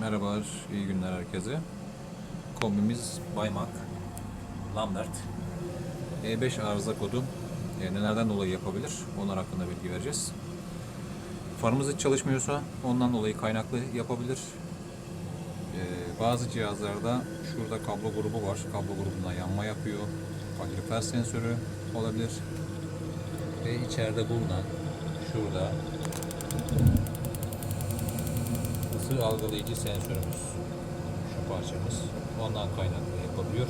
Merhabalar, iyi günler herkese. Kombimiz Baymak, Lambert. E5 arıza kodu e, nelerden dolayı yapabilir? Onlar hakkında bilgi vereceğiz. Farımız hiç çalışmıyorsa ondan dolayı kaynaklı yapabilir. E, bazı cihazlarda şurada kablo grubu var. Kablo grubundan yanma yapıyor. Kalorifer sensörü olabilir. Ve içeride bulunan şurada ısı algılayıcı sensörümüz şu parçamız ondan kaynaklı yapabiliyor.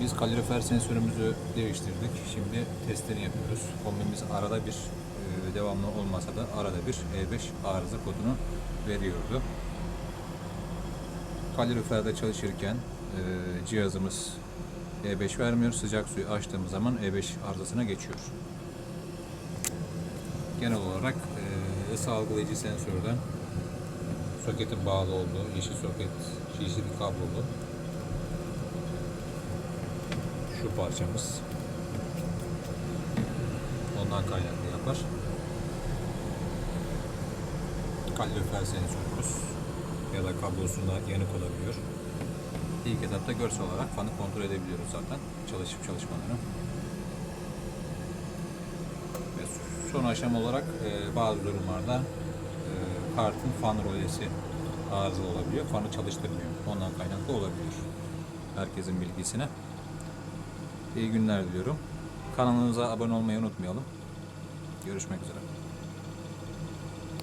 Biz kalorifer sensörümüzü değiştirdik. Şimdi testini yapıyoruz. Kombimiz arada bir e, devamlı olmasa da arada bir E5 arıza kodunu veriyordu. Kaloriferde çalışırken e, cihazımız E5 vermiyor. Sıcak suyu açtığımız zaman E5 arızasına geçiyor. Genel olarak e, ısı algılayıcı sensörden soketin bağlı olduğu yeşil soket, yeşil kablolu şu parçamız ondan kaynaklı yapar. Kalorifer sensörümüz ya da kablosunda yanık olabiliyor. İlk etapta görsel olarak fanı kontrol edebiliyoruz zaten çalışıp çalışmadığını. Ve son aşama olarak e, bazı durumlarda e, kartın fan rolesi arızalı olabiliyor. Fanı çalıştırmıyor. Ondan kaynaklı olabiliyor. Herkesin bilgisine. İyi günler diliyorum. Kanalımıza abone olmayı unutmayalım. Görüşmek üzere.